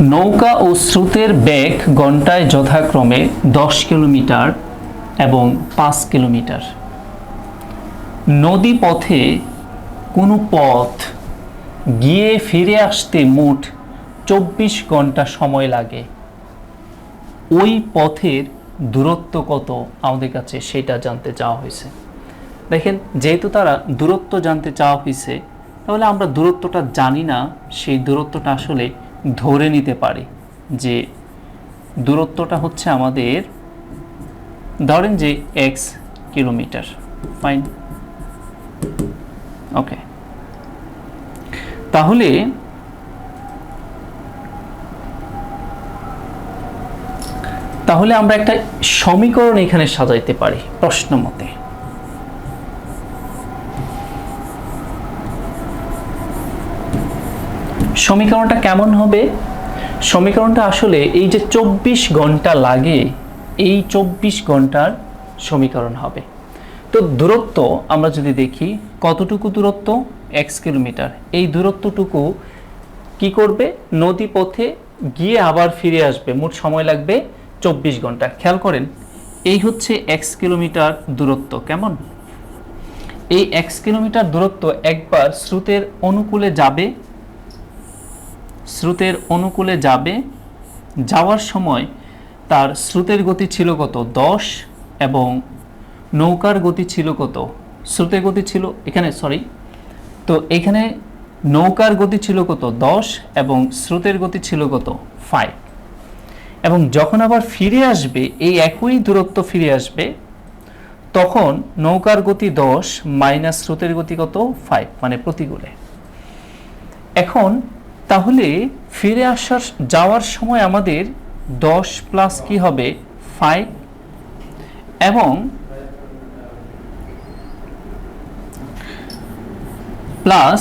নৌকা ও স্রোতের বেগ ঘন্টায় যথাক্রমে দশ কিলোমিটার এবং পাঁচ কিলোমিটার। নদী পথে কোনো পথ গিয়ে ফিরে আসতে মোট চব্বিশ ঘণ্টা সময় লাগে। ওই পথের দূরত্ব কত আমাদের কাছে সেটা জানতে চাওয়া হয়েছে। দেখেন, যেহেতু তারা দূরত্ব জানতে চাওয়া হয়েছে, তাহলে আমরা দূরত্বটা জানি না, সেই দূরত্বটা আসলে ধরে নিতে পারি যে দূরত্বটা হচ্ছে আমাদের, ধরেন যে এক্স কিলোমিটার ফাইন ওকে তাহলে তাহলে আমরা একটা সমীকরণ এখানে সাজাইতে পারি প্রশ্ন মতে। সমীকরণটা কেমন হবে? সমীকরণটা আসলে এই যে চব্বিশ ঘণ্টা লাগে, এই চব্বিশ ঘণ্টার সমীকরণ হবে। তো দূরত্ব আমরা যদি দেখি, কতটুকু দূরত্ব? X kilometre. এই দূরত্বটুকু কি করবে? নদী পথে গিয়ে আবার ফিরে আসবে। মোট সময় লাগবে চব্বিশ ঘণ্টা। খেয়াল করেন, এই হচ্ছে এক্স কিলোমিটার দূরত্ব। কেমন? এই এক্স কিলোমিটার দূরত্ব একবার স্রোতের অনুকূলে যাবে স্রোতের অনুকূলে যাবে। যাওয়ার সময় তার স্রোতের গতি ছিল কত? দশ এবং নৌকার গতি ছিল কত? স্রোতের গতি ছিল এখানে সরি তো এখানে নৌকার গতি ছিল কত? দশ এবং স্রোতের গতি ছিল কত? ফাইভ এবং যখন আবার ফিরে আসবে, এই একই দূরত্ব ফিরে আসবে, তখন নৌকার গতি দশ মাইনাস স্রোতের গতি কত? ফাইভ মানে প্রতিকূলে। এখন তাহলে ফিরে আসার, যাওয়ার সময় আমাদের দশ প্লাস কি হবে? ফাইভ এবং প্লাস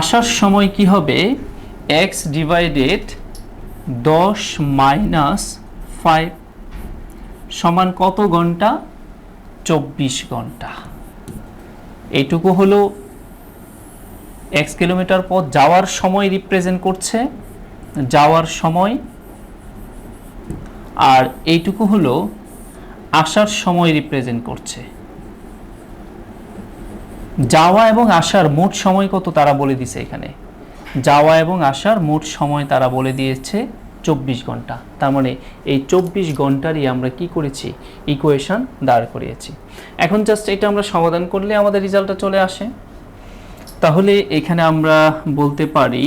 আসার সময় কি হবে? এক্স ডিভাইডেড দশ মাইনাস ফাইভ সমান কত ঘণ্টা? চব্বিশ ঘণ্টা। এইটুকু হলো এক্স কিলোমিটার পথ যাওয়ার সময় রিপ্রেজেন্ট করছে, যাওয়ার সময়। আর এইটুকু হলো আসার সময় রিপ্রেজেন্ট করছে। যাওয়া এবং আসার মোট সময় কত তারা বলে দিছে এখানে? যাওয়া এবং আসার মোট সময় তারা বলে দিয়েছে চব্বিশ ঘণ্টা। তার মানে এই চব্বিশ ঘন্টারই আমরা কি করেছি? ইকুয়েশন দাঁড় করিয়েছি। এখন জাস্ট এটা আমরা সমাধান করলে আমাদের রেজাল্টটা চলে আসে। তাহলে এখানে আমরা বলতে পারি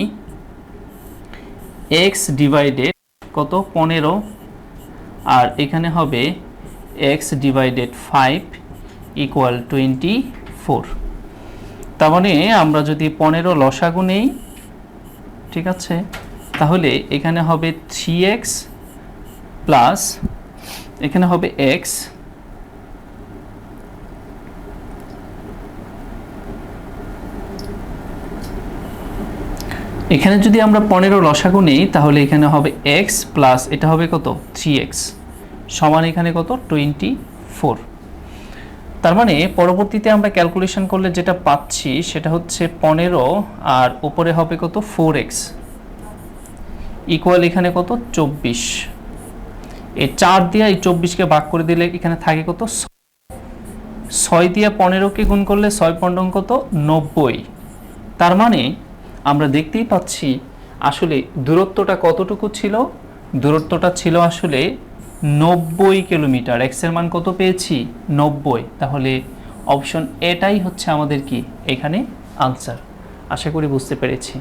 এক্স ডিভাইডেড কত? পনেরো। আর এখানে হবে X divided five equal twenty four তার মানে আমরা যদি পনেরো লসাগু নেই, ঠিক আছে? তাহলে এখানে হবে থ্রি এক্স প্লাস এখানে হবে এক্স এখানে যদি আমরা পনেরো লসাগু নেই, তাহলে এখানে হবে এক্স প্লাস এটা হবে কত? থ্রি এক্স সমান এখানে কত? টোয়েন্টি ফোর তার মানে পরবর্তীতে আমরা ক্যালকুলেশন করলে যেটা পাচ্ছি সেটা হচ্ছে পনেরো, আর উপরে হবে কত? ফোর এক্স ইকুয়াল এখানে কত? চব্বিশ। এই চার দিয়ে এই চব্বিশকে ভাগ করে দিলে এখানে থাকে কত? ছয়। দিয়ে পনেরোকে গুণ করলে ছয় পনেরো কত নব্বই। তার মানে আমরা দেখতেই পাচ্ছি আসলে দূরত্বটা কতটুকু ছিল? দূরত্বটা ছিল আসলে নব্বই কিলোমিটার। এক্সের মান কত পেয়েছি? নব্বই। তাহলে অপশন এটাই হচ্ছে আমাদের কি? এখানে আনসার আশা করি বুঝতে পেরেছি।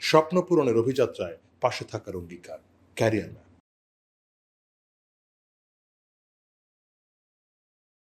স্বপ্ন পূরণের অভিযাত্রায় পাশে থাকার অঙ্গীকার। ক্যারিয়ার